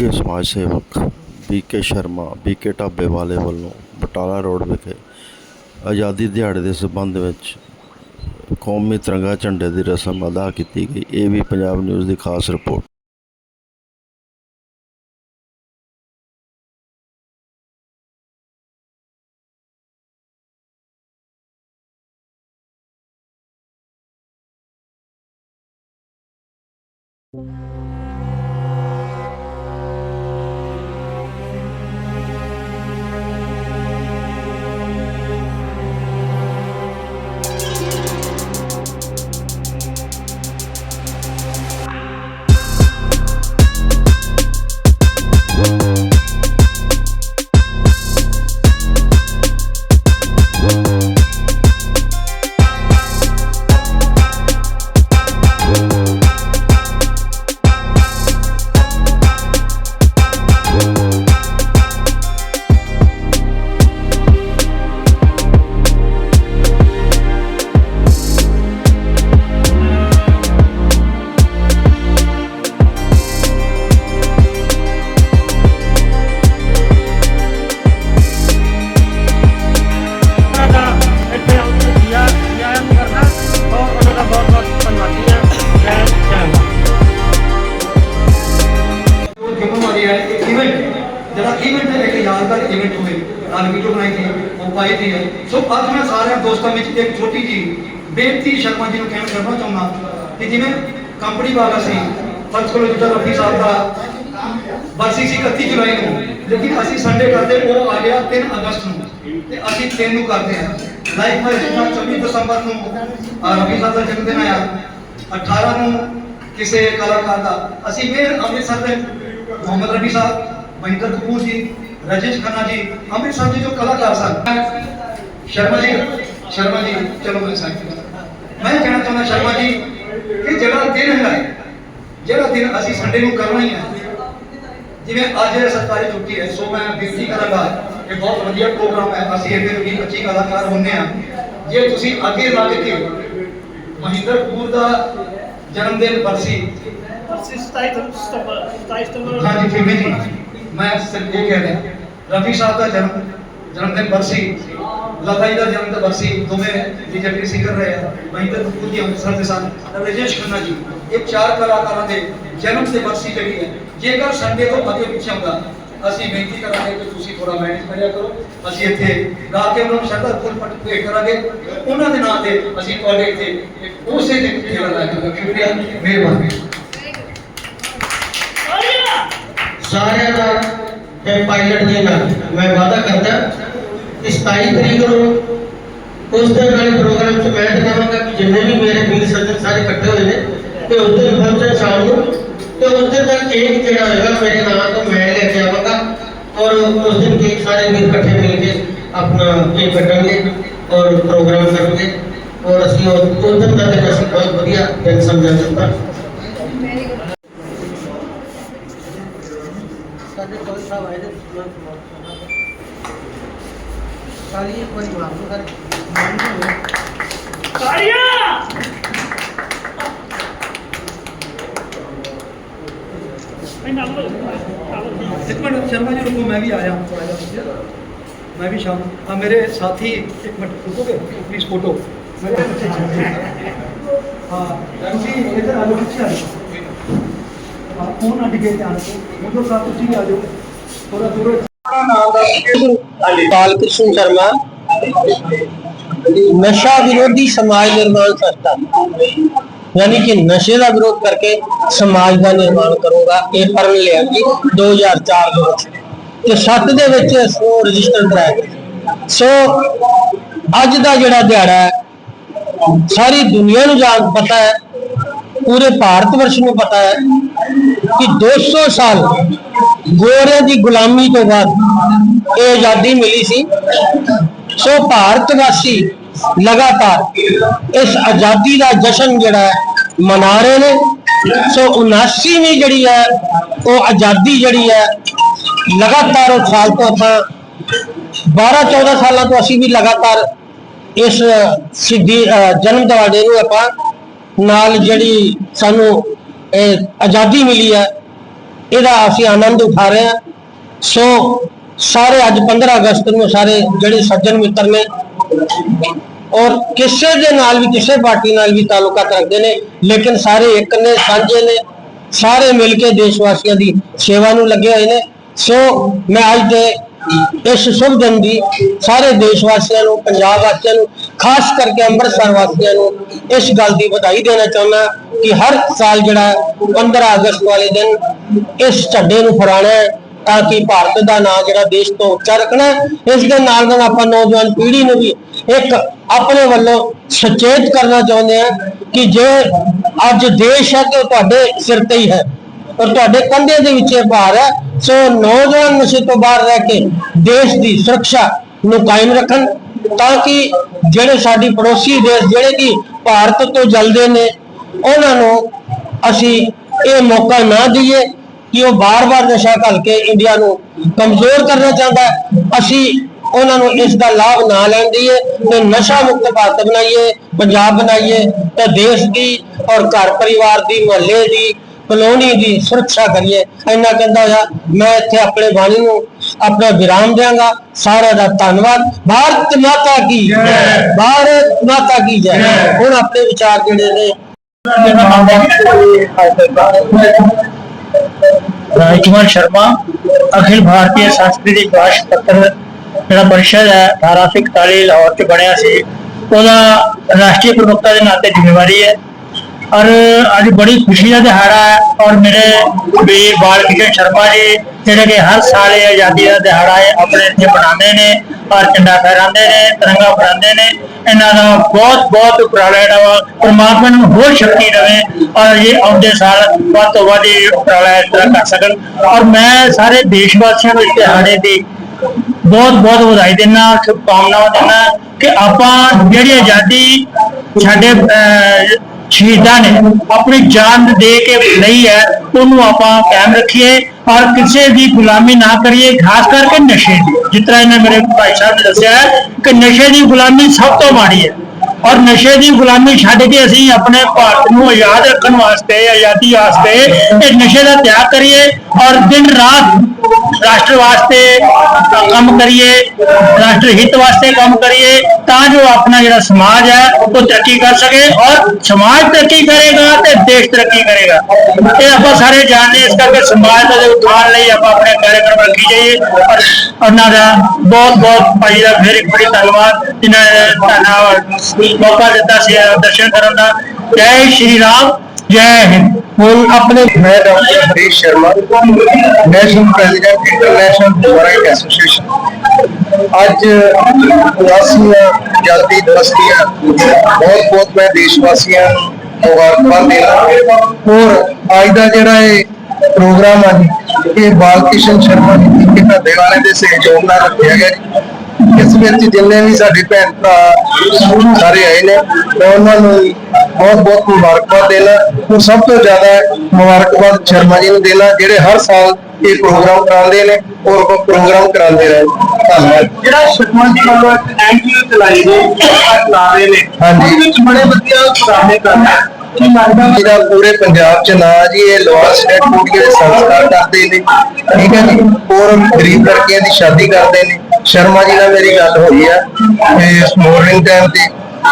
ਉੱਘੇ ਸਮਾਜ ਸੇਵਕ ਬੀਕੇ ਸ਼ਰਮਾ ਬੀਕੇ ਢਾਬੇ ਵਾਲੇ ਵੱਲੋਂ ਬਟਾਲਾ ਰੋਡ ਵਿਖੇ ਆਜ਼ਾਦੀ ਦਿਹਾੜੇ ਦੇ ਸਬੰਧ ਵਿੱਚ ਕੌਮੀ ਤਿਰੰਗਾ ਝੰਡੇ ਦੀ ਰਸਮ ਅਦਾ ਕੀਤੀ ਗਈ। ਇਹ ਵੀ ਪੰਜਾਬ ਨਿਊਜ਼ ਦੀ ਖਾਸ ਰਿਪੋਰਟ। ਦੋਸਤਾਂ ਵਿੱਚ ਇੱਕ ਛੋਟੀ ਜੀ ਬੇਨਤੀ ਸ਼ਰਮਾ ਜੀ ਨੂੰ ਕਹਿਣਾ ਕਰਨਾ ਚਾਹੁੰਦਾ ਕਿ ਜਿਵੇਂ ਕੰਪਨੀ ਵਾਲਾ ਸੀ, ਫਰਜ਼ ਕਰੋ ਰਫੀ ਸਾਹਿਬ ਦਾ ਬਰਸੀ ਸੀ 31 ਜੁਲਾਈ ਨੂੰ, ਲੇਕਿਨ ਅਸੀਂ ਸੰਡੇ ਕਰਦੇ, ਉਹ ਆ ਗਿਆ 3 ਅਗਸਤ ਨੂੰ, ਤੇ ਅਸੀਂ 3 ਨੂੰ ਕਰਦੇ ਹਾਂ। ਲਾਈਫ ਵਿੱਚ ਜਿੱਦਾਂ 24 ਦਸੰਬਰ ਨੂੰ ਰਫੀ ਸਾਹਿਬ ਦਾ ਜਨਮ ਦਿਨ ਆਇਆ 18 ਨੂੰ ਕਿਸੇ ਕਲਾਕਾਰ ਦਾ, ਅਸੀਂ ਫਿਰ ਅੰਮ੍ਰਿਤਸਰ ਦੇ ਮੁਹੰਮਦ ਰਫੀ ਸਾਹਿਬ ਮਹਿੰਦਰ ਕਪੂਰ ਜੀ, ਰਜੇਸ਼ ਖੰਨਾ ਜੀ, ਅੰਮ੍ਰਿਤਸਰ ਦੇ ਜੋ ਕਲਾਕਾਰ ਸਨ, ਸ਼ਰਮਾ ਜੀ ਸ਼ਰਮਾ ਜੀ ਚਲੋ ਮੇਰੇ ਸਾਥ ਮੈਂ ਕਹਿਣਾ ਚਾਹੁੰਦਾ ਸ਼ਰਮਾ ਜੀ ਕਿ ਜਿਹੜਾ ਦਿਨ ਹੈ ਜਿਹੜਾ ਦਿਨ ਅਸੀਂ ਸੰਡੇ ਨੂੰ ਕਰਨਾ ਹੀ ਹੈ ਜਿਵੇਂ ਅੱਜ ਸਰਕਾਰੀ ਛੁੱਟੀ ਹੈ ਸੋ ਮੈਂ ਬੇਨਤੀ ਕਰਾਂਗਾ ਇਹ ਬਹੁਤ ਵਧੀਆ ਪ੍ਰੋਗਰਾਮ ਹੈ। ਅਸੀਂ ਇਹਦੇ ਵਿੱਚ 25 ਕਲਾਕਾਰ ਹੁੰਦੇ ਆ ਜੇ ਤੁਸੀਂ ਅੱਗੇ ਲੱਗ ਕੇ ਮਹਿੰਦਰ ਕਪੂਰ ਦਾ ਜਨਮ ਦਿਨ ਬਰਸੀ ਅਸੀਂ 27 ਸਤੰਬਰ 27 ਸਤੰਬਰ ਹਾਂਜੀ ਠੀਕ ਹੈ ਜੀ ਮੈਂ ਸਿਰਫ ਇਹ ਕਹਿ ਰਿਹਾ। ਰਫੀ ਸਾਹਿਬ ਦਾ ਜਨਮ ਜਨਮ ਦਿਨ ਬਰਸੀ। ਲਤਾ ਦਾ ਜਨਮ ਦਿਨ ਬਰਸੀ ਦੋਵੇਂ ਲੀਜੈਂਡਰੀ ਸਿੰਗਰ ਰਹੇ ਆ। ਮਹਿੰਦਰ ਕਪੂਰ ਜੀ ਅੰਮ੍ਰਿਤਸਰ ਦੇ ਸਨ ਰਜੇਸ਼ ਖੰਨਾ ਜੀ, ਇਹ ਚਾਰ ਕਲਾਕਾਰਾਂ ਦੇ ਜਨਮ ਤੇ ਬਰਸੀ ਜਿਹੜੀ ਹੈ, ਜੇਕਰ ਸੰਡੇ ਤੋਂ ਅੱਗੇ ਪਿੱਛੇ ਹੁੰਦਾ, ਅਸੀਂ ਬੇਨਤੀ ਕਰਾਂਗੇ ਕਿ ਤੁਸੀਂ ਥੋੜਾ ਮੈਨੇਜ ਕਰਿਆ ਕਰੋ। ਅਸੀਂ ਇੱਥੇ ਗਾ ਕੇ ਉਹਨਾਂ ਨੂੰ ਸ਼ਰਧਾ ਫੁੱਲ ਪੱਟ ਭੇਟ ਕਰਾਂਗੇ। ਉਹਨਾਂ ਦੇ ਨਾਂ ਤੇ ਅਸੀਂ ਤੁਹਾਡੇ ਇੱਥੇ ਉਸੇ ਦਿਨ ਖੇਡ ਲਾਂਗੇ ਸ਼ੁਕਰੀਆ ਮਿਹਰਬਾਨੀ। ਸਾਰਿਆਂ ਦਾ ਤੇ ਪਾਇਲਟ ਦੇ ਨਾਲ। ਮੈਂ ਵਾਅਦਾ ਕਰਦਾ ਕਿ 27 ਤਰੀਕ ਨੂੰ ਉਸ ਦਿਨ ਵਾਲੇ ਪ੍ਰੋਗਰਾਮ 'ਚ ਮੈਂ ਦਿਖਾਵਾਂਗਾ ਕਿ ਜਿੰਨੇ ਵੀ ਮੇਰੇ ਵੀਰ ਸੱਜਣ ਸਾਰੇ ਇਕੱਠੇ ਹੋਏ ਨੇ ਤੇ ਉਸ ਦਿਨ ਫੰਕਸ਼ਨ ਸ਼ਾਮ ਨੂੰ ਤੇ ਉਸ ਦਿਨ ਦਾ ਕੇਕ ਜਿਹੜਾ ਹੋਏਗਾ ਮੇਰੇ ਨਾਮ ਤੋਂ ਮੈਂ ਲੈ ਕੇ ਆਵਾਂਗਾ ਔਰ ਉਸ ਦਿਨ ਕੇਕ ਸਾਰੇ ਵੀਰ ਇਕੱਠੇ ਮਿਲ ਕੇ ਆਪਣਾ ਕੇਕ ਕੱਟਾਂਗੇ ਔਰ ਪ੍ਰੋਗਰਾਮ ਕਰਾਂਗੇ ਔਰ ਅਸੀਂ ਉਸ ਉਸ ਦਿਨ ਦਾ ਦਿਨ ਅਸੀਂ ਬਹੁਤ ਵਧੀਆ ਦਿਨ ਸਮਝਿਆ ਜਾਂਦਾ ਸਾਡੇ ਕੋਲ ਸਾਹਿਬ ਆਏ ਨੇ ਸਾਲੀ ਇੱਕ ਵਾਰੀ ਮਾਰ ਲਓ ਸਾਰੇ ਤਾੜੀਆਂ ਮੈਂ ਨਾਲ ਨਾਲ ਇੱਕ ਮਿੰਟ ਸ਼ਰਮਾ ਜੀ ਰੁਕੋ ਮੈਂ ਵੀ ਆਇਆ ਥੋੜਾ ਜਿਹਾ ਮੈਂ ਵੀ ਸ਼ਾਮ ਆ ਮੇਰੇ ਸਾਥੀ ਇੱਕ ਮਿੰਟ ਰੁਕੋਗੇ ਪਲੀਜ਼ ਫੋਟੋ ਮੇਰੇ ਪਿੱਛੇ ਹਾਂ ਤੁਸੀਂ ਇੱਧਰ ਆ ਜਾਓ ਪਿੱਛੇ ਆ ਜਾਓ ਹਾਂ ਫੋਨ ਨਾ ਡਿੱਗੇ ਧਿਆਨ ਤੋਂ ਮੁੰਡੋ ਸਾਹਿਬ ਤੁਸੀਂ ਵੀ ਆ ਜਾਓ ਥੋੜਾ ਕ੍ਰਿਸ਼ਨ ਸ਼ਰਮਾ। ਨਸ਼ਾ ਵਿਰੋਧੀ ਸਮਾਜ ਨਿਰਮਾਣ ਸੰਸਥਾ ਯਾਨੀ ਕਿ ਨਸ਼ੇ ਦਾ ਵਿਰੋਧ ਕਰਕੇ ਸਮਾਜ ਦਾ ਨਿਰਮਾਣ ਕਰੂੰਗਾ। ਇਹ ਪਰਨ ਲਿਆ ਜੀ 2004 ਦੇ ਵਿੱਚ। ਤੇ 7 ਦੇ ਵਿੱਚ ਇਸ ਨੂੰ ਰਜਿਸਟਰ ਕਰਾਇਆ ਗਿਆ। ਸੋ, ਅੱਜ ਦਾ ਜਿਹੜਾ ਦਿਹਾੜਾ ਹੈ, ਸਾਰੀ ਦੁਨੀਆ ਨੂੰ ਜਾਣ ਪਤਾ ਹੈ, ਪੂਰੇ ਭਾਰਤ ਵਰਸ਼ ਨੂੰ ਪਤਾ ਹੈ ਕਿ 200 ਸਾਲ ਗੋਰਿਆਂ ਦੀ ਗੁਲਾਮੀ ਤੋਂ ਬਾਅਦ ਇਹ ਆਜ਼ਾਦੀ ਮਿਲੀ ਸੀ। ਸੋ ਭਾਰਤ ਵਾਸੀ ਲਗਾਤਾਰ ਇਸ ਆਜ਼ਾਦੀ ਦਾ ਜਸ਼ਨ ਜਿਹੜਾ ਹੈ ਮਨਾ ਰਹੇ ਨੇ। ਸੋ 79ਵੀਂ ਜਿਹੜੀ ਹੈ ਉਹ ਆਜ਼ਾਦੀ ਜਿਹੜੀ ਹੈ ਲਗਾਤਾਰ ਉਹ ਸਾਲ ਤੋਂ ਆਪਾਂ 12 14 ਸਾਲਾਂ ਤੋਂ ਅਸੀਂ ਵੀ ਲਗਾਤਾਰ ਇਸ ਸਿੱਧੀ ਜਨਮ ਦਿਹਾੜੇ ਨੂੰ ਆਪਾਂ ਨਾਲ ਜਿਹੜੀ ਸਾਨੂੰ ਇਹ ਆਜ਼ਾਦੀ ਮਿਲੀ ਹੈ ਇਹਦਾ ਅਸੀਂ ਆਨੰਦ ਉਠਾ ਰਹੇ ਹਾਂ। ਸੋ ਸਾਰੇ ਅੱਜ 15 ਅਗਸਤ ਨੂੰ ਸਾਰੇ ਜਿਹੜੇ ਸੱਜਣ ਮਿੱਤਰ ਨੇ ਔਰ ਕਿਸੇ ਦੇ ਨਾਲ ਵੀ, ਕਿਸੇ ਪਾਰਟੀ ਨਾਲ ਵੀ ਤਾਲੁਕਾਤ ਰੱਖਦੇ ਨੇ, ਲੇਕਿਨ ਸਾਰੇ ਇੱਕ ਨੇ, ਸਾਂਝੇ ਨੇ, ਸਾਰੇ ਮਿਲ ਕੇ ਦੇਸ਼ ਵਾਸੀਆਂ ਦੀ ਸੇਵਾ ਨੂੰ ਲੱਗੇ ਹੋਏ ਨੇ। ਸੋ ਮੈਂ ਅੱਜ ਦੇ ਇਸ ਸ਼ੁਭ ਦਿਨ ਦੀ ਸਾਰੇ ਦੇਸ਼ ਵਾਸੀਆਂ ਨੂੰ, ਪੰਜਾਬ ਵਾਸੀਆਂ ਨੂੰ, ਖਾਸ ਕਰਕੇ ਅੰਮ੍ਰਿਤਸਰ ਵਾਸੀਆਂ ਨੂੰ ਇਸ ਗੱਲ ਦੀ ਵਧਾਈ ਦੇਣਾ ਚਾਹੁੰਦਾ ਕਿ ਹਰ ਸਾਲ ਜਿਹੜਾ 15 ਅਗਸਤ ਵਾਲੇ ਦਿਨ ਇਸ ਝੰਡੇ ਨੂੰ ਫਹਰਾਉਣਾ ਹੈ ਤਾਂ ਕਿ ਭਾਰਤ ਦਾ ਨਾਂ ਜਿਹੜਾ ਦੇਸ਼ ਤੋਂ ਉੱਚਾ ਰੱਖਣਾ ਇਸ ਦੇ ਨਾਲ ਨਾਲ ਆਪਾਂ ਨੌਜਵਾਨ ਪੀੜ੍ਹੀ ਨੂੰ ਵੀ ਇੱਕ ਆਪਣੇ ਵੱਲੋਂ ਸੁਚੇਤ ਕਰਨਾ ਚਾਹੁੰਦੇ ਹਾਂ ਕਿ ਜੇ ਅੱਜ ਦੇਸ਼ ਹੈ ਤੇ ਤੁਹਾਡੇ ਸਿਰ ਤੇ ਹੀ ਹੈ। ਔਰ ਤੁਹਾਡੇ ਕੰਧੇ ਦੇ ਵਿੱਚ ਇਹ ਭਾਰ ਹੈ, ਸੋ ਨੌਜਵਾਨ ਨਸ਼ੇ ਤੋਂ ਬਾਹਰ ਰਹਿ ਕੇ ਦੇਸ਼ ਦੀ ਸੁਰੱਖਿਆ ਨੂੰ ਕਾਇਮ ਰੱਖਣ, ਤਾਂ ਕਿ ਜਿਹੜੇ ਸਾਡੀ ਪੜੋਸੀ ਦੇਸ਼, ਜਿਹੜੇ ਕਿ ਭਾਰਤ ਤੋਂ ਜਲਦੇ ਨੇ, ਉਹਨਾਂ ਨੂੰ ਅਸੀਂ ਇਹ ਮੌਕਾ ਨਾ ਦਈਏ ਕਿ ਉਹ ਬਾਰ-ਬਾਰ ਨਸ਼ਾ ਘੱਲ ਕੇ ਇੰਡੀਆ ਨੂੰ ਕਮਜ਼ੋਰ ਕਰਨਾ ਚਾਹੁੰਦਾ ਅਸੀਂ ਉਹਨਾਂ ਨੂੰ ਇਸ ਦਾ ਲਾਭ ਨਾ ਲੈਣ ਦਈਏ, ਤੇ ਨਸ਼ਾ ਮੁਕਤ ਭਾਰਤ ਬਣਾਈਏ, ਪੰਜਾਬ ਬਣਾਈਏ, ਤੇ ਦੇਸ਼ ਦੀ ਔਰ ਘਰ ਪਰਿਵਾਰ ਦੀ, ਮੁਹੱਲੇ ਦੀ ਕਲੋਨੀ ਦੀ ਸੁਰੱਖਿਆ ਕਰੀਏ। ਇੰਨਾ ਕਹਿੰਦਾ ਹੋਇਆ ਮੈਂ ਇੱਥੇ ਆਪਣੇ ਬਾਣੀ ਨੂੰ ਆਪਣਾ ਵਿਰਾਮ ਦਿਆਂਗਾ। ਸਾਰਿਆਂ ਦਾ ਧੰਨਵਾਦ। ਭਾਰਤ ਮਾਤਾ ਕੀ ਜੈ। ਭਾਰਤ ਮਾਤਾ ਕੀ ਜੈ। ਹੁਣ ਆਪਣੇ ਵਿਚਾਰ ਜਿਹੜੇ ਨੇ ਰਾਜਕੁਮਾਰ ਸ਼ਰਮਾ ਅਖਿਲ ਭਾਰਤੀ ਸੰਸਕ੍ਰਿਤੀ ਭਾਸ਼ ਪੱਤਰ ਜਿਹੜਾ ਪਰਿਸ਼ਦ ਹੈ 1841 ਲਾਹੌਰ ਚ ਬਣਿਆ ਸੀ ਉਹਦਾ ਰਾਸ਼ਟਰੀ ਪ੍ਰਮੁਖਤਾ ਦੇ ਨਾਤੇ ਜ਼ਿੰਮੇਵਾਰੀ ਹੈ। ਔਰ ਅੱਜ ਬੜੀ ਖੁਸ਼ੀ ਦਾ ਦਿਹਾੜਾ ਹੈ ਔਰ ਮੇਰੇ ਵੀਰ ਬਾਲ ਕਿਸ਼ਨ ਸ਼ਰਮਾ ਜੀ ਜਿਹੜੇ ਕਿ ਹਰ ਸਾਲ ਇਹ ਆਜ਼ਾਦੀ ਦਾ ਦਿਹਾੜਾ ਹੈ ਆਪਣੇ ਇੱਥੇ ਮਨਾਉਂਦੇ ਨੇ ਔਰ ਝੰਡਾ ਫਹਿਰਾਉਂਦੇ ਨੇ ਤਿਰੰਗਾ ਫਹਿਰਾਉਂਦੇ ਨੇ ਇਹਨਾਂ ਦਾ ਬਹੁਤ ਬਹੁਤ ਉਪਰਾਲਾ ਜਿਹੜਾ ਪਰਮਾਤਮਾ ਨੂੰ ਹੋਰ ਸ਼ਕਤੀ ਦੇਵੇ ਔਰ ਇਹ ਆਉਂਦੇ ਸਾਲ ਵੱਧ ਤੋਂ ਵੱਧ ਇਹ ਉਪਰਾਲਾ ਇਸ ਤਰ੍ਹਾਂ ਕਰ ਸਕਣ। ਔਰ ਮੈਂ ਸਾਰੇ ਦੇਸ਼ ਵਾਸੀਆਂ ਨੂੰ ਇਸ ਦਿਹਾੜੇ ਦੀ ਬਹੁਤ ਬਹੁਤ ਵਧਾਈ ਦਿੰਦਾ ਸ਼ੁਭਕਾਮਨਾਵਾਂ ਦਿੰਦਾ ਕਿ ਆਪਾਂ ਜਿਹੜੀ ਆਜ਼ਾਦੀ ਸਾਡੇ ਅਹ, ਸ਼ਹੀਦਾਂ ਨੇ। ਆਪਣੀ ਜਾਨ ਦੇ ਕੇ ਲਈ ਹੈ, ਉਹਨੂੰ ਆਪਾਂ ਕਾਇਮ ਰੱਖੀਏ ਔਰ ਕਿਸੇ ਦੀ ਗੁਲਾਮੀ ਨਾ ਕਰੀਏ, ਖਾਸ ਕਰਕੇ ਨਸ਼ੇ ਦੀ। ਜਿਸ ਤਰ੍ਹਾਂ ਇਹਨੇ ਮੇਰੇ ਭਾਈ ਸਾਹਿਬ ਨੇ ਦੱਸਿਆ ਹੈ ਕਿ ਨਸ਼ੇ ਦੀ ਗੁਲਾਮੀ ਸਭ ਤੋਂ ਮਾੜੀ ਹੈ ਔਰ ਨਸ਼ੇ ਦੀ ਗੁਲਾਮੀ ਛੱਡ ਕੇ ਅਸੀਂ ਆਪਣੇ ਭਾਰਤ ਨੂੰ ਆਜ਼ਾਦ ਰੱਖਣ ਵਾਸਤੇ, ਆਜ਼ਾਦੀ ਵਾਸਤੇ ਇਹ ਨਸ਼ੇ ਦਾ ਤਿਆਗ ਕਰੀਏ। ਔਰ ਦਿਨ ਰਾਤ ਰਾਸ਼ਟਰ ਵਾਸਤੇ ਕੰਮ ਕਰੀਏ ਰਾਸ਼ਟਰ ਹਿੱਤ ਵਾਸਤੇ ਕੰਮ ਕਰੀਏ ਤਾਂ ਜੋ ਆਪਣਾ ਜਿਹੜਾ ਸਮਾਜ ਹੈ ਉਹ ਤਰੱਕੀ ਕਰ ਸਕੇ ਔਰ ਸਮਾਜ ਤਰੱਕੀ ਕਰੇਗਾ ਤੇ ਦੇਸ਼ ਤਰੱਕੀ ਕਰੇਗਾ। ਇਹ ਆਪਾਂ ਸਾਰੇ ਜਾਣਦੇ ਹਾਂ, ਇਸ ਕਰਕੇ ਸਮਾਜ ਦਾ ਉਥਾਨ ਲਈ ਆਪਾਂ ਆਪਣੇ ਕਾਰਜਕ੍ਰਮ ਰੱਖੀ ਜਾਈਏ। ਔਰ ਉਹਨਾਂ ਦਾ ਬਹੁਤ ਬਹੁਤ ਭਾਈ ਦਾ ਫਿਰ ਇੱਕ ਬੜੀ ਧੰਨਵਾਦ। ਜਿਨ੍ਹਾਂ ਨੇ ਧੰਨਵਾਦ ਮੌਕਾ ਦਿੱਤਾ ਸੀ ਦਰਸ਼ਨ ਕਰਨ ਦਾ। ਜੈ ਸ਼੍ਰੀ ਰਾਮ। ਜੈ ਹਿੰਦ। ਮੈਂ ਆਪਣੇ ਮੈਂ doctor Harish Sharma national president international human association ਅੱਜ ਵਾਸੀਆਂ ਆਜ਼ਾਦੀ ਦਿਵਸ ਦੀਆਂ ਦਾ ਜਿਹੜਾ ਇਹ ਪ੍ਰੋਗਰਾਮ ਹੈ ਇਹ ਬਾਲ ਸ਼ਰਮਾ ਜੀ ਦੇ ਦੇਵਾਲੇ ਦੇ ਸਹਿਯੋਗ ਨਾਲ ਰੱਖਿਆ ਗਿਆ ਇਸ ਵਿੱਚ ਜਿੰਨੇ ਵੀ ਸਾਡੇ ਭੈਣ ਭਰਾ ਸਾਰੇ ਆਏ ਨੇ ਉਹਨਾਂ ਨੂੰ ਬਹੁਤ ਬਹੁਤ ਮੁਬਾਰਕਬਾਦ ਦੇਣਾ। ਔਰ ਸਭ ਤੋਂ ਜ਼ਿਆਦਾ ਮੁਬਾਰਕਬਾਦ ਸ਼ਰਮਾ ਜੀ ਨੂੰ ਦੇਣਾ ਜਿਹੜੇ ਹਰ ਸਾਲ ਇਹ ਪ੍ਰੋਗਰਾਮ ਕਰਾਉਂਦੇ ਨੇ ਔਰ ਉਹ ਪ੍ਰੋਗਰਾਮ ਕਰਾਉਂਦੇ ਰਹੇ। ਧੰਨਵਾਦ। ਜਿਹੜਾ ਸੁਖਮਨ ਜੀ ਵੱਲੋਂ ਐਨਜੀਓ ਚਲਾਈ ਨੇ ਚਲਾ ਰਹੇ ਨੇ। ਹਾਂਜੀ। ਵਿੱਚ ਬੜੇ ਵਧੀਆ ਉਪਰਾਲੇ ਕਰਨਾ ਕੀ ਲੱਗਦਾ ਵਾ? ਇਹਦਾ ਪੂਰੇ ਪੰਜਾਬ ਚ ਨਾਂ ਜੀ ਇਹ ਲੋਅਰ ਸਟੇਟ ਕੋਟੀਆਂ ਦੇ ਸੰਸਕਾਰ ਕਰਦੇ ਨੇ। ਠੀਕ ਹੈ ਜੀ? ਔਰ ਗਰੀਬ ਲੜਕੀਆਂ ਦੀ ਸ਼ਾਦੀ ਕਰਦੇ ਨੇ। ਸ਼ਰਮਾ ਜੀ ਨਾਲ ਮੇਰੀ ਗੱਲ ਹੋਈ ਆ ਤੇ ਮੋਰਨਿੰਗ ਟਾਈਮ ਤੇ।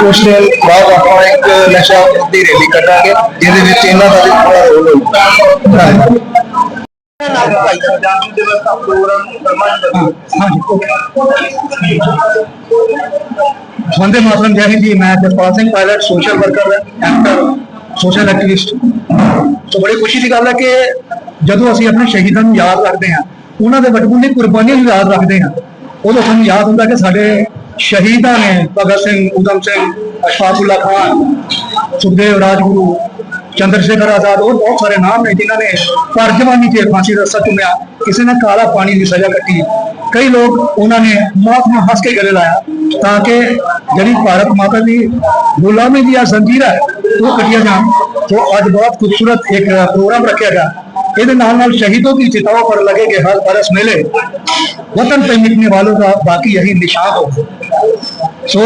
ਉਸ ਬਾਅਦ ਆਪਾਂ ਇੱਕ ਨਸ਼ਾ ਵਿਰੋਧੀ ਰੈਲੀ ਕੱਢਾਂਗੇ, ਜਿਹਦੇ ਵਿੱਚ ਇਹਨਾਂ ਦਾ ਵੀ ਪੂਰਾ ਰੋਲ ਹੋਊਗਾ। ਧੰਨਵਾਦ ਵੰਦੇ ਮਾਤਰਮ, ਜੈ ਹਿੰਦ ਜੀ। ਮੈਂ Jaspal Singh pilot social worker actor social activist so ਬੜੀ ਖੁਸ਼ੀ ਦੀ ਗੱਲ ਹੈ ਕਿ ਜਦੋਂ ਅਸੀਂ ਆਪਣੇ ਸ਼ਹੀਦਾਂ ਨੂੰ ਯਾਦ ਰੱਖਦੇ ਹਾਂ, ਉਹਨਾਂ ਦੇ ਵਡਮੁੱਲੀ ਕੁਰਬਾਨੀਆਂ ਨੂੰ ਯਾਦ ਰੱਖਦੇ ਹਾਂ, ਉਦੋਂ ਸਾਨੂੰ ਯਾਦ ਹੁੰਦਾ ਕਿ ਸਾਡੇ शहीदा ने भगत सिंह, उधम सिंह, अशफाकुल्ला खान, सुखदेव राजगुरु, चंद्रशेखर आज़ाद, और बहुत सारे नाम ने जिन्होंने परजवानी से फांसी का सच चुनिया किसी ने काला पानी की सजा कटी। कई लोग उन्होंने मौत में हंस के गले लाया ताकि जी भारत माता की गुलामी की जंजीर है वो तो कटिया जाए तो अज बहुत खूबसूरत एक प्रोग्राम रखा गया। ये शहीदों की चिताओं पर लगे गए हर बरस मेले, वतन पे मिटने वालों का बाकी यही निशान होगा। ਸੋ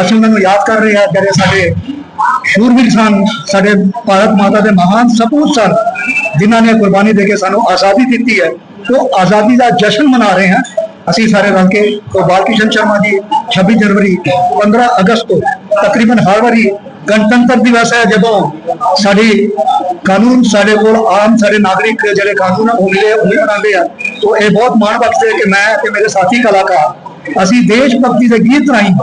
ਅਸੀਂ ਉਹਨਾਂ ਨੂੰ ਯਾਦ ਕਰ ਰਹੇ ਹਾਂ ਜਿਹੜੇ ਸਾਡੇ ਸ਼ੂਰਵੀਰ ਸਨ ਸਾਡੇ ਭਾਰਤ ਮਾਤਾ ਦੇ ਮਹਾਨ ਸਪੂਤ ਸਨ ਜਿਨ੍ਹਾਂ ਨੇ ਕੁਰਬਾਨੀ ਦੇ ਕੇ ਸਾਨੂੰ ਆਜ਼ਾਦੀ ਦਿੱਤੀ ਹੈ ਉਹ ਆਜ਼ਾਦੀ ਦਾ ਜਸ਼ਨ ਮਨਾ ਰਹੇ ਹਾਂ ਅਸੀਂ ਸਾਰੇ ਰਲ ਕੇ ਤੋਂ ਬਾਲ ਕ੍ਰਿਸ਼ਨ ਸ਼ਰਮਾ ਜੀ 26 ਜਨਵਰੀ 15 ਅਗਸਤ ਤੋਂ ਤਕਰੀਬਨ ਹਰ ਵਾਰੀ ਗਣਤੰਤਰ ਦਿਵਸ ਹੈ ਜਦੋਂ ਸਾਡੀ ਕਾਨੂੰਨ ਸਾਡੇ ਕੋਲ ਆਮ ਸਾਡੇ ਨਾਗਰਿਕ ਜਿਹੜੇ ਕਾਨੂੰਨ ਆ, ਉਹ ਮਿਲੇ ਉਹ ਬਣਾਉਂਦੇ ਆ ਤੋਂ ਇਹ ਬਹੁਤ ਮਾਣ ਬਖਸ਼ਦੇ ਕਿ ਮੈਂ ਤੇ ਮੇਰੇ ਸਾਥੀ ਕਲਾਕਾਰ ਅਸੀਂ ਦੇਸ਼ ਭਗਤੀ ਦੇ ਗੀਤ ਰਾਹੀਂ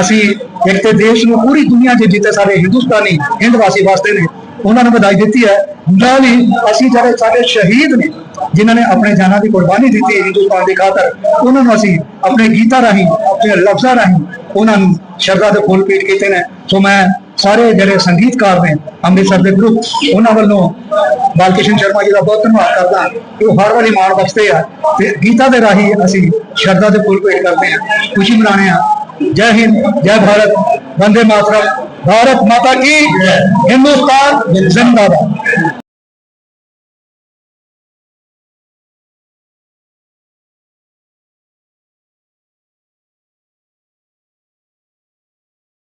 ਅਸੀਂ ਇੱਕ ਤੇ ਦੇਸ਼ ਨੂੰ ਪੂਰੀ ਦੁਨੀਆ 'ਚ ਜਿੱਤੇ ਸਾਰੇ ਹਿੰਦੁਸਤਾਨੀ ਹਿੰਦ ਵਾਸੀ ਵਾਸਤੇ ਨੇ, ਉਹਨਾਂ ਨੂੰ ਵਧਾਈ ਦਿੱਤੀ ਹੈ। ਨਾਲ ਹੀ ਅਸੀਂ ਜਿਹੜੇ ਸਾਡੇ ਸ਼ਹੀਦ ਨੇ, ਜਿਨ੍ਹਾਂ ਨੇ ਆਪਣੇ ਜਾਨਾਂ ਦੀ ਕੁਰਬਾਨੀ ਦਿੱਤੀ ਹਿੰਦੁਸਤਾਨ ਦੀ ਖਾਤਰ, ਉਹਨਾਂ ਨੂੰ ਅਸੀਂ ਆਪਣੇ ਗੀਤਾਂ ਰਾਹੀਂ, ਆਪਣੇ ਲਫ਼ਜ਼ਾਂ ਰਾਹੀਂ ਉਹਨਾਂ ਨੂੰ ਸ਼ਰਧਾ ਦੇ ਫੁੱਲ ਭੇਟ ਕੀਤੇ ਨੇ। ਸੋ ਮੈਂ ਸਾਰੇ ਜਿਹੜੇ ਸੰਗੀਤਕਾਰ ਨੇ ਅੰਮ੍ਰਿਤਸਰ ਦੇ ਗਰੁੱਪ ਉਹਨਾਂ ਵੱਲੋਂ ਬਾਲਕ੍ਰਿਸ਼ਨ ਸ਼ਰਮਾ ਜੀ ਦਾ ਬਹੁਤ ਧੰਨਵਾਦ ਕਰਦਾ ਕਿ ਉਹ ਹਰ ਵਾਰੀ ਮਾਣ ਬਖਸ਼ਦੇ ਆ ਤੇ ਗੀਤਾਂ ਦੇ ਰਾਹੀਂ ਅਸੀਂ ਸ਼ਰਧਾ ਦੇ ਫੁੱਲ ਭੇਟ ਕਰਦੇ ਆ ਖੁਸ਼ੀ ਮਨਾਉਂਦੇ ਆ ਜੈ ਹਿੰਦ ਜੈ ਭਾਰਤ ਵੰਦੇ ਮਾਤਰਮ भारत माता की हिंदुस्तान जिंदाबाद